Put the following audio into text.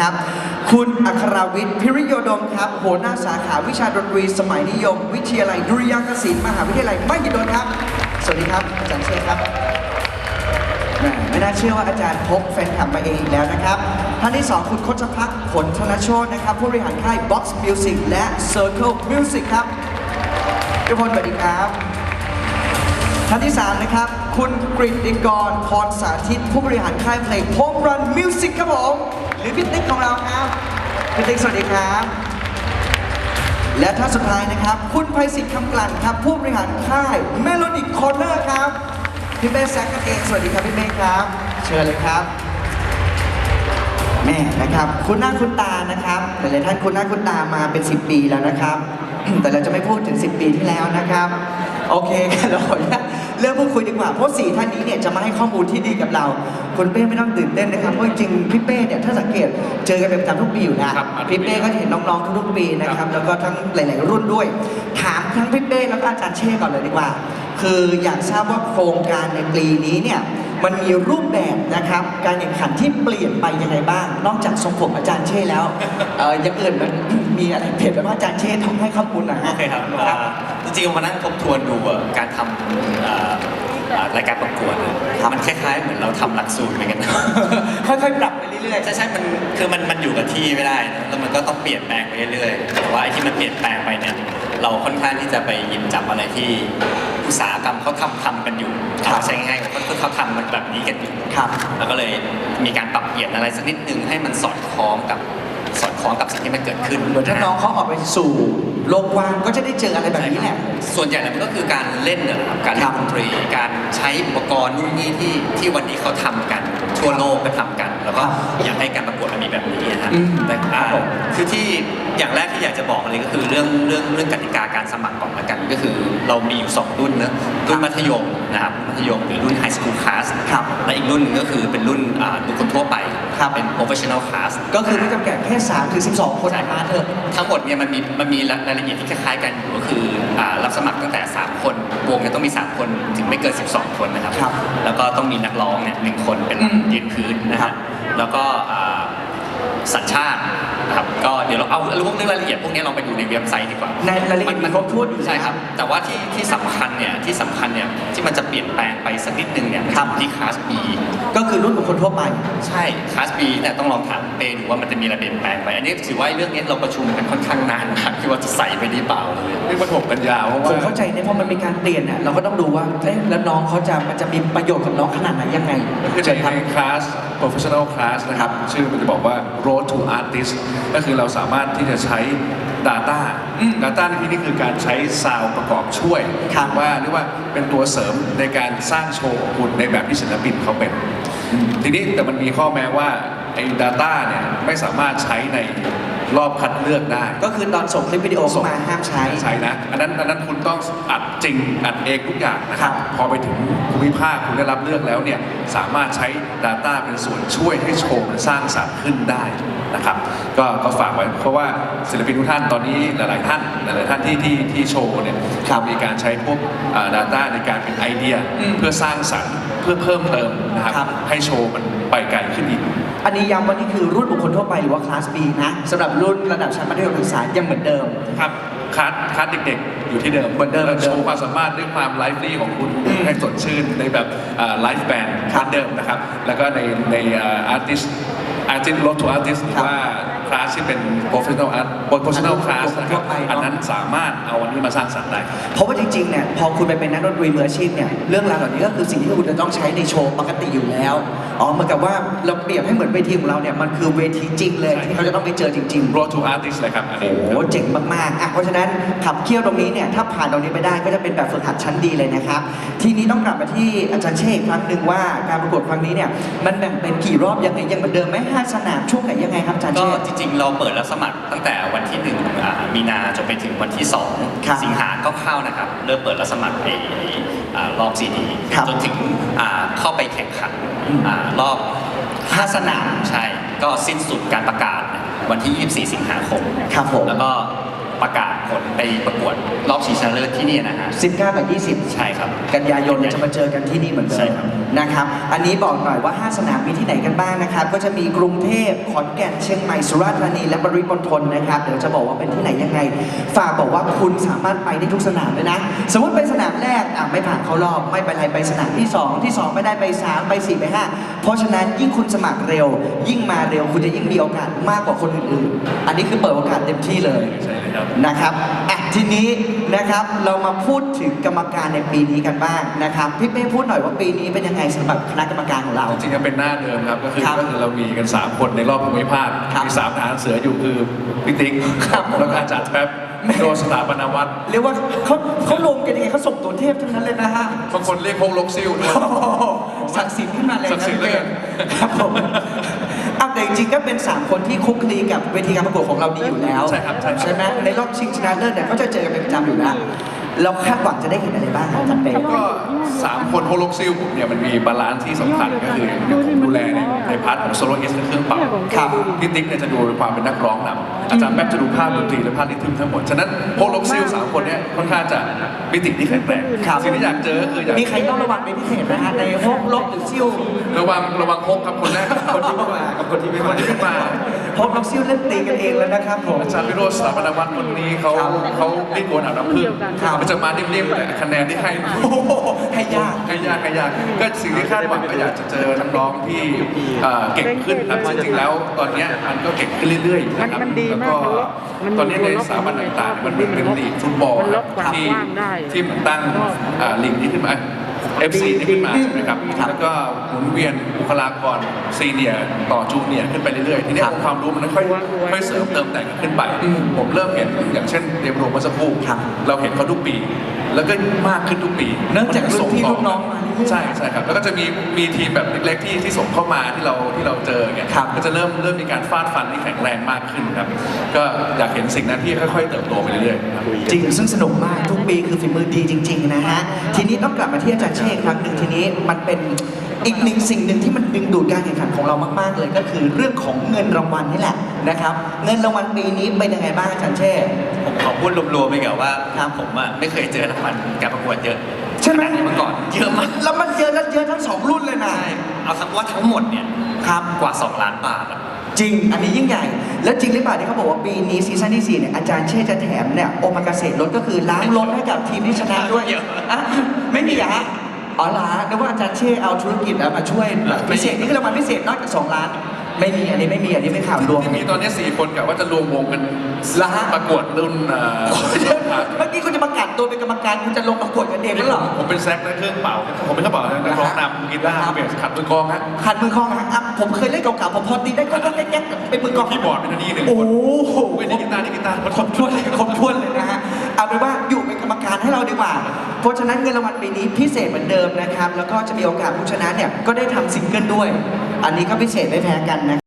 ครับ คุณอัครวิทย์พิริโยดมครับหัวหน้าสาขาวิชาดนตรีสมัยนิยม วิทยาลัยดุริยางคศิลป์มหาวิทยาลัยมหิดลครับ สวัสดีครับอาจารย์เชษครับแหม่ไม่น่าเชื่อว่าอาจารย์พกแฟนคลับมาเองอีกแล้วนะครับท่านที่ 2 คุณคชพักผลธนโชตนะครับ ผู้บริหารค่าย Box Music และ Circle Music ครับทุกคนสวัสดีครับท่านที่ 3 นะครับ คุณกฤติกรพรสาธิต ผู้บริหารค่ายเพลง Home Run Music ครับผม รือพี่ติ๊กของเราครับพี่ติ๊กสวัสดีครับ และท่านสุดท้ายนะครับ คุณไพศิษฐ์คำกลั่นครับ ผู้บริหารค่าย Melodic Corner ครับพี่เป้แซกกันเองสวัสดีครับพี่เป้ครับ เชิญเลยครับแม่นะครับคุณหน้าคุณตานะครับหลายๆท่านคุณหน้าคุณตามาเป็น 10 ปีแล้วนะครับ แต่เราจะไม่พูดถึง 10 ปีที่แล้วนะครับ โอเคกันเราขออนุญาต เริ่มพูดคุยดีกว่าเพราะสี่ท่านนี้เนี่ยจะมาให้ข้อมูลที่ดีกับเราคุณเป้ไม่ต้องตื่นเต้นนะครับเพราะจริงๆพี่เป้เนี่ยถ้าสังเกตเจอกันเป็นประจำทุกปีอยู่นะครับพี่เป้ก็จะเห็นน้องๆทุกๆปีนะครับแล้วก็ทั้งหลาย ๆ รุ่นด้วย ถามทั้งพี่เป้แล้วก็อาจารย์เช่ก่อนเลยดีกว่า คืออยากทราบว่าโครงการในปีนี้เนี่ยมันมีรูปแบบนะครับ การแข่งขันที่เปลี่ยนไปยังไงบ้าง นอกจากทรงผมอาจารย์เช่แล้วเอ่ออยังอื่นมัน มีอะไรเปลี่ยนไปบ้างอาจารย์เช่ทำให้ข้อมูลหนะฮะ โอเคครับอ่าจริงๆมานั่งทบทวนดูอะการทำอ่าอ่ารายการประกวดอะครับมันคล้ายๆ เหมือนเราทำหลักสูตรเหมือนกันค่อยๆ ปรับไปเรื่อยใช่ใช่มันคือมันมันอยู่กับที่ไม่ได้นะแล้วมันก็ต้องเปลี่ยนแปลงไปเรื่อยๆ แต่ว่าไอ้ที่มันเปลี่ยนแปลงไปเนี่ย เราค่อนข้างที่จะไปหยิบจับอะไรที่อุตสาหกรรมเขาทำทำกันอยู่ครับ เอาใช้ง่ายๆก็คือเขาทำมันแบบนี้กันอยู่ๆครับ แล้วก็เลยมีการปรับเปลี่ยนอะไรสักนิดนึงให้มันสอดคล้องกับ สอดคล้องกับสิ่งที่มันเกิดขึ้นเหมือนถ้าน้องเขาออกไปสู่โลกกว้างก็จะได้เจออะไรแบบนี้แหละ ส่วนใหญ่แล้วมันก็คือการเล่นนะครับการครัเล่บนดนตรี การใช้อุปกรณ์นู่นนี่ที่ที่วันนี้เขาทำกันทั่วโลกก็ทำกัน แล้วก็ครับอยากให้การประกวดมันมีแบบนี้นะฮะอืมแต่อ่าครับผม คือที่ อย่างแรกที่อยากจะบอกเลยก็คือเรื่องเรื่องเรื่องกติกาการสมัครก่อนละกันก็คือ เรามีอยู่สองรุ่นนะรุ่นมัธยมนะครับมัธยมหรือรุ่นไฮสคูลคลาสครับและอีกรุ่นหนึงก็คือเป็นรุ่นอ่าบุคคลทั่วไปครับเป็น professional class ก็คือไม่จำกัดแค่3ถึง12 คนมาเถอะทั้งหมดเนี่ยมันมีมันมีรายละเอียดที่คล้ายๆกันอยู่ก็คืออ่ารับสมัครตั้งแต่ 3 คนวงเนี่ยต้องมี 3 คนถึงไม่เกิน 12 คนนะครับครับ แล้วก็ต้องมีนักร้องเนี่ยหนึ่งคนเป็นอืมยืนพื้นนะคครัรับบแล้วก็อ่า สัญชาตินะครับก็เดี๋ยวเราเอาเรื่องรายละเอียดพวกนี้เราไปดูในเว็บไซต์ดีกว่าในรายละเอียดมีครบถ้วนอยู่ใช่ครับ แต่ว่าที่ที่สำคัญเนี่ยที่สำคัญเนี่ยที่มันจะเปลี่ยนแปลงไปสักนิดนึงเนี่ยมันจะอยู่ที่คลาส B ก็คือรุ่นบุคคลทั่วไป ใช่คลาส B เนี่ยต้องลองถาม เปดูว่ามันจะมีอะไรเปลี่ยนแปลงไป อันนี้ถือว่าเรื่องนี้เราประชุมกันค่อนข้างนานมากที่ว่าจะใส่ไปดีเปล่าเลยนี่มันถกกันยาวเพราะผมว่า เข้าใจเนี่ยเพราะมันมีการเปลี่ยนเนี่ยเราก็ต้องดูว่าเอ๊ะแล้วน้องเขาจะมันจะมีประโยชน์กับน้องขนาดไหนยังไงคือเชิญครับในคลาส professional class นะครับ ชื่อมันจะบอกว่า road to artist ก็คือเราสามารถที่จะใช้ Data อืม Data ในที่นี้คือการใช้ซาวด์ประกอบช่วยครับว่าเรียกว่าเป็นตัวเสริมในการสร้างโชว์ของคุณในแบบที่ศิลปินเขาเป็น ทีนี้แต่มันมีข้อแม้ว่า ไอ้ Data เนี่ยไม่สามารถใช้ในรอบคัดเลือกได้ ก็คือตอนส่งคลิปวิดีโอเข้ามาห้ามใช้ ใช่นะ อันนั้นอันนั้นคุณต้องอัดจริง อัดเองทุกอย่างนะครับ พอไปถึงภูมิภาคคุณได้รับเลือกแล้วเนี่ย สามารถใช้ Data เป็นส่วนช่วยให้โชว์มันสร้างสรรค์ขึ้นได้นะครับก็ก็ฝากไว้เพราะว่าศิลปินทุกท่านตอนนี้หลาย ๆ ท่านหลาย ๆ ท่านที่ที่ที่โชว์เนี่ยครับมีการใช้พวกอ่า Data ในการเป็นไอเดียอืมเพื่อสร้างสรรค์เพื่อเพิ่มเติมนะครับครับให้โชว์มันไปไกลขึ้นอีก อันนี้ย้ำว่านี่คือรุ่นบุคคลทั่วไปหรือว่าคลาส B นะสำหรับรุ่นระดับชั้นมัธยมศึกษายังเหมือนเดิม ครับคัดคัดเด็กๆ อยู่ที่เดิมเหมือนเดิมแล้วโชว์ความสามารถด้วยความไลฟ์ลี่ของคุณอืมให้สดชื่นในแบบไลฟ์แบนด์ครับเหมือนเดิมนะครับ แล้วก็ในในอาร์ติสอาร์ติสรถทูอาร์ติสหรืครัอบว่า คลาสที่เป็น professional art professional อันนั้น class นะคทั่รัวบไปเนอะอันนั้นสามารถเอาอันนี้มาสร้างสรรค์ได้ครับ เพราะว่าจริงๆ เนี่ยพอคุณไปเป็นนักดนตรีมืออาชีพเนี่ยเรื่องราวเหล่านี้ก็คือสิ่งที่คุณจะต้องใช้ในโชว์ปกติอยู่แล้วอ๋อเหมือนกับว่าเราเปรียบให้เหมือนเวทีของเราเนี่ยมันคือเวทีจริงเลยใช่ ที่เขาจะต้องไปเจอจริง ๆ road to artist เลยครับอันนี้ โอ้โหเจ๋งมากๆอะเพราะฉะนั้นขับเคี่ยวตรงนี้เนี่ยถ้าผ่านตรงนี้ไปได้ก็จะเป็นแบบฝึกหัดชั้นดีเลยนะครับ ทีนี้ต้องกลับมาที่อาจารย์เชษฐ์อีกครั้งหนึ่งว่าการประกวดครั้งนี้เนี่ยมันแบ่งเป็นกี่รอบยังไงยังเหมือนเดิมไหมห้าสนามช่วงไหนยังไงครับอาจารย์ก็เชษฐ์จริง ๆ เราเปิดรับสมัครตั้งแต่วันที่หนึ่งอ่ามีนาจนไปถึงวันที่ครับ2สิงหาก็เข้านะครับ เริ่มเปิดรับสมัครไอ้ไอ้อ่ารอบซีดีครับจนถึงอ่าเข้าไปแข่งขันอืม อ่ารอบ5สนามใช่ ก็สิ้นสุดการประกาศวันที่ 24 สิงหาคม ครับผม แล้วก็ ประกาศผลไปประกวดรอบชิงชนะเลิศที่นี่นะฮะ19กับ20 ใช่ครับ กันยายนเนี่ยจะมาเจอกันที่นี่เหมือนเดิใช่มครับ นะครับ อันนี้บอกหน่อยว่า 5 สนามมีที่ไหนกันบ้างนะครับ ก็จะมีกรุงเทพ ขอนแก่น เชียงใหม่ สุราษฎร์ธานี และปริมณฑลนะครับ เดี๋ยวจะบอกว่าเป็นที่ไหนยังไง ฝากบอกว่าคุณสามารถไปได้ทุกสนามเลยนะ สมมติไปสนามแรกอะไม่ผ่านเข้ารอบ ไม่เป็นไรไปสนามที่ 2 ที่ 2 ไม่ได้ไป 3 ไป 4 ไป 5 เพราะฉะนั้นยิ่งคุณสมัครเร็ว ยิ่งมาเร็วคุณจะยิ่งมีโอกาสมากกว่าคนอื่นๆ อันนี้คือเปิดโอกาสเต็มที่เลย ใช่เลย ครับ นะครับอะทีนี้นะครับเรามาพูดถึงกรรมการในปีนี้กันบ้างนะครับพี่เป้พูดหน่อยว่าปีนี้เป็นยังไงสำหรับคณะกรรมการของเรา จริงๆก็เป็นหน้าเดิมครับก็คือครับก็คือเรามีกัน 3 คนในรอบภูมิภาคครับมีสามทหารเสืออยู่คือพี่ติ๊กครับ แล้วก็อาจารย์แป๊บโดสถาปนวัตรเรียกว่าเขาเขารวมกันยังไงเขาส่งตัวเทพทั้งนั้นเลยนะฮะ บางคนเรียกพงลกซิ่วด้วย โอ้โหศักดิ์สิทธิ์ขึ้นมาเลยศักดิ์สิทธิ์เลยครับผม อะแต่จริงๆก็เป็น 3 คนที่คลุกคลีกับเวทีการประกวดของเราดีอยู่แล้วใช่ครับใช่ครับใช่ไหมในรอบชิงชนะเลิศเนี่ยก็จะเจอกันเป็นประจำอยู่แล้วเราคาดหวังจะได้เห็นอะไรบ้างครับอาจารย์เป้ก็ สามคนโฮโลกซิลผมเนี่ยมันมีบาลานซ์ที่สำคัญก็คืออย่างผมดูแลในในพาร์ทของโซโลเอสและเครื่องเป่าครับพี่ติ๊กเนี่ยจะดูความเป็นนักร้องนำอาจารย์แป๊บจะดูภาพดนตรีและภาพริทึมทั้งหมด ฉะนั้นโฮโลกซิลสามคนเนี่ยค่อนข้างจะมิติที่แข็งแรงครับสิ่งที่อยากเจอก็คืออยากมีใครต้องระวังเป็นพิเศษนะฮะในห้องลบหรือซิ่วระวังระวังพกครับคนแรกคนที่ไม่มากับคนที่ไม่คมานที่ไม่มาเพราะล็อกซิลเล่นตีกันเองแล้วนะครับผมอาจารย์วิโรจน์สถาปนวัฒน์คนนี้เขาครับเขาไม่โกนอาบน้ำผึ้งครับมันจะมานิ่มๆแต่คะแนนที่ให้โอ้โหให้ยากให้ยากให้ยากก็สิ่งที่คาดหวังก็อยากจะเจอนักร้องที่เอ่อเก่งขึ้นครับจริงๆแล้ว ตอนเนี้ยมันก็เก่งขึ้นเรื่อยๆนะครับมันดีแล้วมาก็กมันล็อกมันตอนนี้ในมันล็อกสถาบันต่างๆมันเป็นเป็นลีกฟุตบอลมันล็อกครับความที่กว้างได้ที่เหมือนตั้งอ่าลีกนี้ขึ้นมา FC นี่ขึ้นมานะครับแล้วก็หมุนเวียนบุคลากรซีเนียร์ต่อจูเนียร์ขึ้นไปเรื่อยๆ ทีนี้ครับองค์ความรู้มันค่อยๆค่อยเสริมเติมแต่งกันขึ้นไป อืมผมเริ่มเห็นอย่างเช่นเตรียมโรงเมื่อสักครู่ครับ เราเห็นเขาทุกปี แล้วก็มากขึ้นทุกปีเนื่องจากรุ่นพี่รุ่นน้องมาเรื่อยๆ ใช่ใช่ครับ แล้วก็จะมีมีทีมแบบเล็กๆที่ที่ส่งเข้ามาที่เราที่เราเจอเนี่ยครับก็จะเริ่มเริ่มมีการฟาดฟันที่แข็งแรงมากขึ้นครับ ก็อยากเห็นสิ่งนั้นที่ค่อยๆเติบโตไปเรื่อยๆครับ จริงซึ่งสนุกมากทุกปีคือฝีมือดีจริง ๆ นะฮะ ทีนี้ต้องกลับมาที่อาจารย์เชษฐ์ครั้งหนึ่งทีนี้มันเป็นอีกหนึ่งสิ่งหนึ่งที่มันดึงดูดการแข่งขันของเรามาก ๆ เลยก็คือเรื่องของเงินรางวัลนี่แหละนะครับ เงินรางวัลปีนี้เป็นยังไงบ้างอาจารย์เชษฐ์ผมขอพูดรวมๆไปกับว่าครับผมอะไม่เคยเจอรางวัลการประกวดเยอะ ใช่ไหมขนาดนี้มาก่อนเยอะมากแล้วมันเยอะแล้วเยอะทั้งสองรุ่นเลยนะ ใช่เอาทั้งว่าทั้งหมดเนี่ยครับ กว่า 2 ล้านบาทอะจริง อันนี้ยิ่งใหญ่ แล้วจริงหรือเปล่าที่เขาบอกว่าปีนี้ซีซั่นที่ 4 เนี่ยอาจารย์เชษฐ์จะแถมเนี่ยโอมากาเกษตรรถก็คือล้างรถให้กับทีมที่ชนะด้วยเดี๋ยวอะไม่มีเหรอฮะ อ๋อเหรอนึกว่าอาจารย์เชษฐ์เอาธุรกิจเอามาช่วยแบบพิเศษนี่คือรางวัลพิเศษนอกจาก2ล้าน ไม่มีอันนี้ไม่มีอันนี้เป็นข่าวลวง ที่มีตอนนี้สี่คนกะว่าจะรวมวงกันละฮะ ประกวดรุ่นเอ่อเมื่อกี้คุณจะประกาศตัวเป็นกรรมการคุณจะลงประกวดกันเองแล้วเหรอ ผมเป็นแซกและเครื่องเป่า ผมเป็นเครื่องเป่านักร้องนำกีตาร์เบสขัดมือกลองฮะ ขัดมือกลองฮะอะผมเคยเล่นเก่าๆผมพอตีได้ก็ก็แก๊กๆเป็นมือกลองคีย์บอร์ดเป็นอันนี้หนึ่งโอ้คนโหเว้ยนี่กีตาร์นี่กีตาร์ครบถ้วนเลยครบถ้วนเลยนะฮะ เอาเป็นว่าอยู่เป็นกรรมการให้เราดีกว่า เพราะฉะนั้นเงินรางวัลปีนี้พิเศษเหมือนเดิมนะครับ แล้วก็จะมีโอกาสผู้ชนะเนี่ยก็ได้ทำซิงเกิลด้วย อันนี้ก็พิเศษไม่แพ้กันนะ